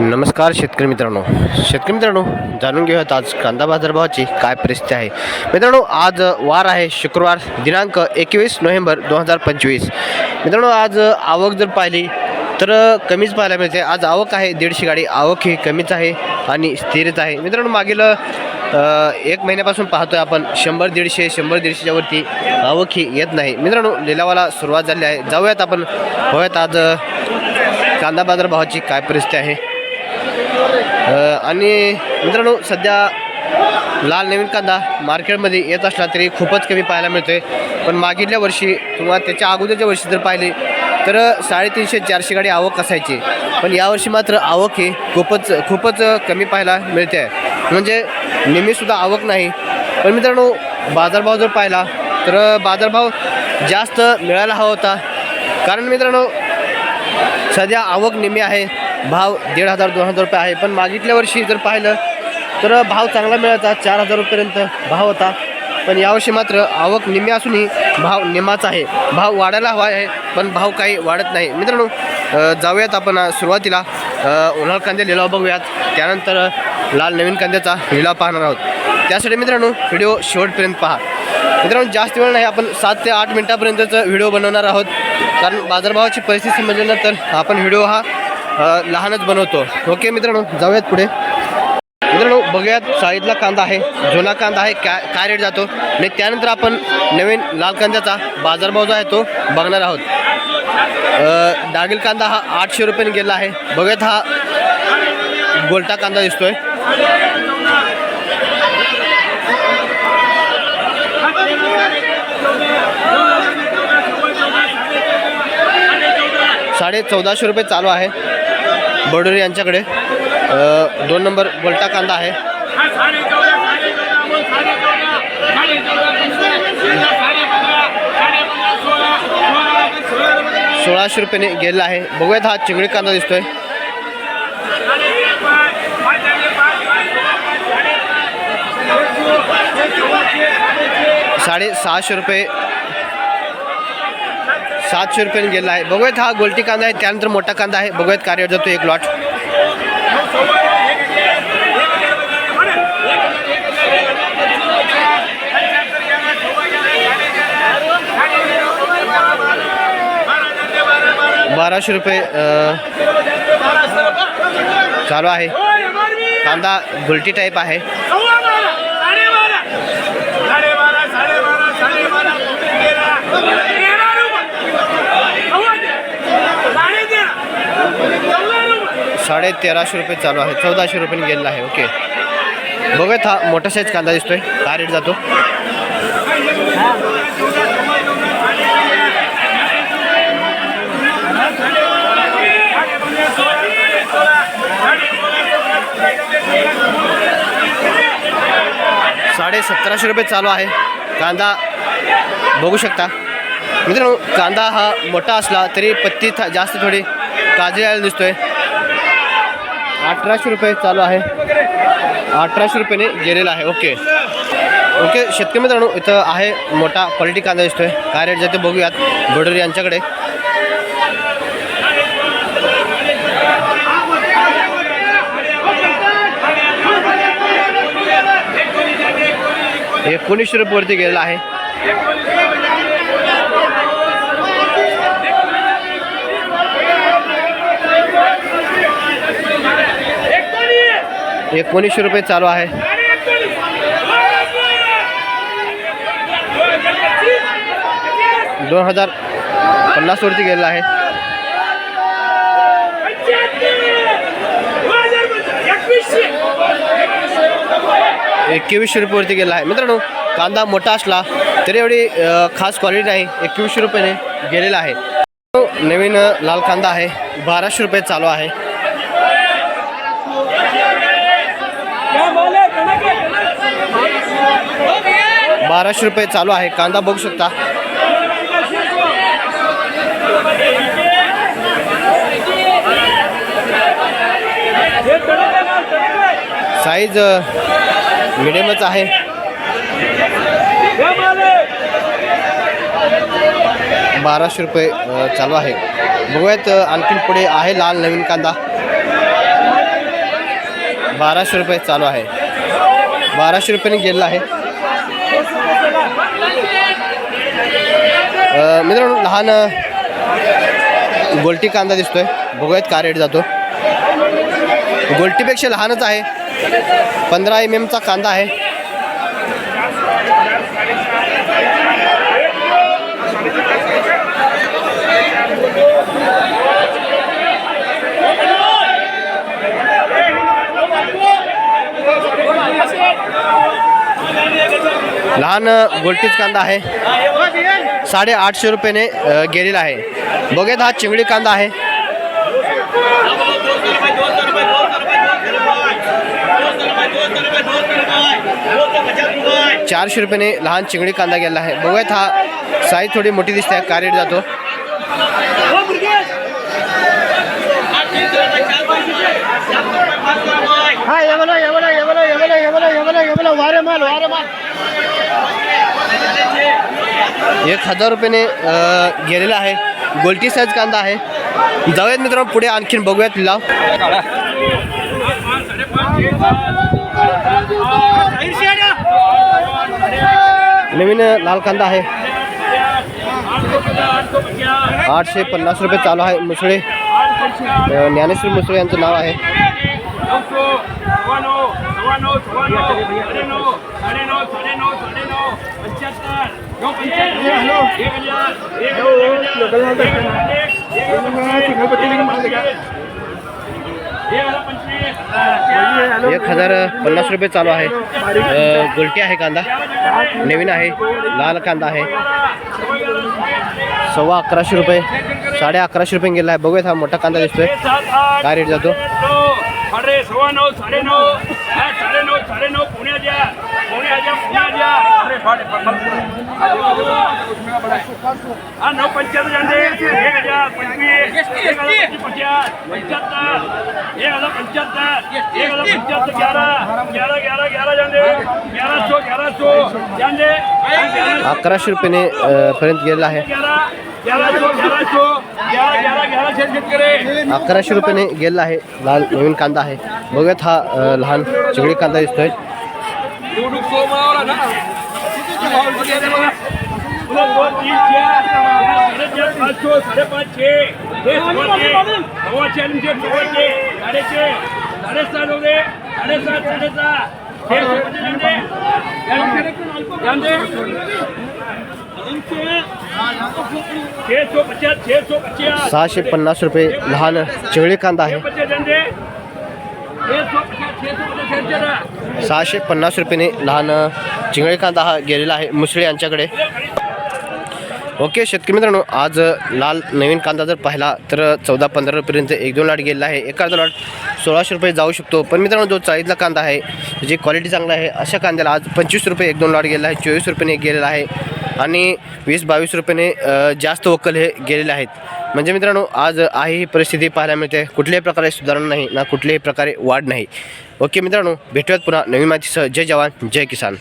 नमस्कार शेतकरी मित्रांनो. शेतकरी मित्रांनो जाणून घेऊयात आज कांदा बाजारभावाची काय परिस्थिती आहे. मित्रांनो आज वार आहे शुक्रवार दिनांक एकवीस नोव्हेंबर दोन हजार पंचवीस. मित्रांनो आज आवक जर पाहिली तर कमीच पाहायला मिळते. आज आवक आहे दीडशे गाडी आवक ही कमीच आहे आणि स्थिरच आहे. मित्रांनो मागील एक महिन्यापासून पाहतोय आपण शंभर दीडशे शंभर दीडशेच्या वरती आवक ही येत नाही. मित्रांनो लिलावाला सुरुवात झाली आहे. जाऊयात आपण होयात आज कांदा बाजार भावाची काय परिस्थिती आहे. आणि मित्रांनो सध्या लाल नवीन कांदा मार्केटमध्ये येत असला तरी खूपच कमी पाहायला मिळतोय. पण मागितल्या वर्षी किंवा त्याच्या अगोदरच्या वर्षी जर पाहिले तर साडेतीनशे चारशे गाडी आवक असायची. पण यावर्षी मात्र आवक ही खूपच खूपच कमी पाहायला मिळते. आहे म्हणजे नेहमीसुद्धा आवक नाही. पण मित्रांनो बाजारभाव जर पाहिला तर बाजारभाव जास्त मिळायला हवा होता. कारण मित्रांनो सध्या आवक नेहमी आहे. भाव दीड हजार दोन हजार रुपये आहे. पण मागितल्या वर्षी जर पाहिलं तर भाव चांगला मिळायचा चार हजार रुपयेपर्यंत भाव होता. पण यावर्षी मात्र आवक निम्मी असूनही भाव निम्माच आहे. भाव वाढायला हवा आहे पण भाव काही वाढत नाही. मित्रांनो जाऊयात आपण सुरुवातीला. उन्हाळ कांदे लिलाव बघूयात. त्यानंतर लाल नवीन कांद्याचा लिलाव पाहणार आहोत. त्यासाठी मित्रांनो व्हिडिओ शेवटपर्यंत पहा. मित्रांनो जास्त वेळ नाही आपण सात ते आठ मिनटापर्यंतचा व्हिडिओ बनवणार आहोत. कारण बाजारभावाची परिस्थिती समजल्यानंतर आपण व्हिडिओ हा लहानच बनवतो. ओके मित्रांनो जाऊयात पुढे. मित्रांनो बघूयात साईडला कांदा आहे जुना कांदा आहे काय काय रेट जातो? आणि त्यानंतर आपण नवीन लाल कांद्याचा बाजारभाव जो आहे तो बघणार आहोत. अ, डागिल कांदा हा आठशे रुपयाने गेला आहे. बघूयात हा गोलटा कांदा दिसतोय. साडे चौदाशे रुपये चालू आहे. बडोरे यांच्याकडे दोन नंबर बोलटा कांदा आहे. सोळाशे रुपयाने गेलेला आहे. बघूयात हा चिंगडी कांदा दिसतोय. साडे सहाशे रुपये सातशे रुपयाने गेला आहे. बघूयात हा गोलटी कांदा आहे त्यानंतर मोठा कांदा आहे. बघूयात कार्य जातो एक लॉट बाराशे रुपये चालू आहे. कांदा गुलटी टाईप आहे सव्वा बारा साडे बारा साडे बारा साडे बारा साडे बारा तेरा तेरा रुपये सव्वा तेरा साडे तेरा चौदा रुपये साडे तेराशे रुपये चालू आहे. चौदाशे रुपये गेलेला आहे. ओके. बघूयात हा मोठा साईज कांदा दिसतोय. काय रेट जातो. साडे सतराशे रुपये चालू आहे. कांदा बघू शकता. मित्रांनो कांदा हा मोठा असला तरी पत्ती था- जास्त थोडी काजळ्याला दिसतोय. अठराशे रुपये चालू आहे. अठराशे रुपयाने गेलेला आहे. ओके. ओके शेतकरी मित्रांनो इथं आहे मोठा क्वालिटी कांदा दिसतोय. काय रेट जाते बघूयात. बडोरी यांच्याकडे. एकोणीसशे रुपयेवरती गेलेला आहे. एकोणीसशे रुपये चालू आहे. दोन हजार पन्नासवरती गेलेला आहे. एकवीसशे रुपयेवरती गेला आहे. मित्रांनो कांदा मोठा असला तरी एवढी खास क्वालिटी नाही. एकवीसशे रुपयाने गेलेला आहे. नवीन लाल कांदा आहे. बाराशे रुपये चालू आहे. बाराशे रुपये चालू आहे. कांदा बघू शकता. साईज मिडियमच आहे. बाराशे रुपये चालू आहे. बघूयात आणखीन पुढे आहे लाल नवीन कांदा. बाराशे रुपये चालू आहे. बाराशे रुपयाने गेलेला आहे. मित्रांनो लहान गोल्टी गोलटी कांदा दिसतोय. बघूयात का रेट जातो. गोलटीपेक्षा लहानच आहे. पंधरा एम एमचा कांदा आहे. छान गोलटीच कांदा आहे. साडे आठशे रुपयाने गेलेला आहे. बघेत हा चिंगडी कांदा आहे. चारशे रुपयाने लहान चिंगडी कांदा गेला आहे. बघूयात हा साईज थोडी मोठी दिसते आहे का रेट जातो हो, हा एवढा एवढा एवढा एवढा एवढा एवढा एवढा वारे माल वारे माल. एक हजार रुपयाने गेलेला आहे. गोलटी साईज कांदा आहे. जाऊयात मित्रांनो पुढे आणखीन बघूयात लिलाव नवीन लाल कांदा आहे. आठशे पन्नास रुपये चालू आहे मुसळे. ज्ञानेश्वर मुसळे यांचं नाव आहे. एक हजार पन्नास रुपये चालू आहे. गुलटी आहे कांदा. नवीन आहे. लाल कांदा आहे. सव्वा अकराशे रुपये. साडे अकराशे रुपये गेला आहे. बघूया हा मोठा कांदा दिसतोय. काय रेट जातो. अरे सव्वा नऊ साडे नऊ साडे नऊ साडे नऊ पुण्याच्या पुण्याच्या पुण्याच्या अरे हा नऊ पंच्याहत्तर जाते एक हजार पंचवीस एक हजार पचास पंच्याहत्तर एक हजार पंच्याहत्तर एक हजार पंच्याहत्तर जाते जाते अकराशे रुपयाने पर्यंत गेलेला आहे. अकराशे रुपयाने गेलेला आहे लाल नवीन कांदा आहे बघूयात हा लहान चिंगडी कांदा दिसतोय हे साडेसात साडेसात सहाशे पन्नास रुपये लहान चिवळी कांदा आहे. सहाशे पन्नास रुपयाने लहान चिंगळी कांदा हा गेलेला आहे मुसळे यांच्याकडे. ओके शेतकरी मित्रांनो आज लाल नवीन कांदा जर पाहिला तर चौदा पंधरा रुपयेपर्यंत एक दोन लाट गेलेला आहे. एखादा लाट सोळाशे रुपये जाऊ शकतो. पण मित्रांनो जो चाळीसला कांदा आहे जी क्वालिटी चांगला आहे अशा कांद्याला आज पंचवीस रुपये एक दोन लाट गेला आहे. चोवीस रुपयाने गेलेला आहे. आणि वीस बावीस रुपयाने जास्त वक्कल हे गेलेले आहेत. म्हणजे मित्रांनो आज आहे ही परिस्थिती पाहायला मिळते. कुठल्याही प्रकारे सुधारणा नाही ना कुठल्याही प्रकारे वाढ नाही. ओके मित्रांनो भेटूयात पुन्हा नवीन माहितीसह जय जवान जय किसान.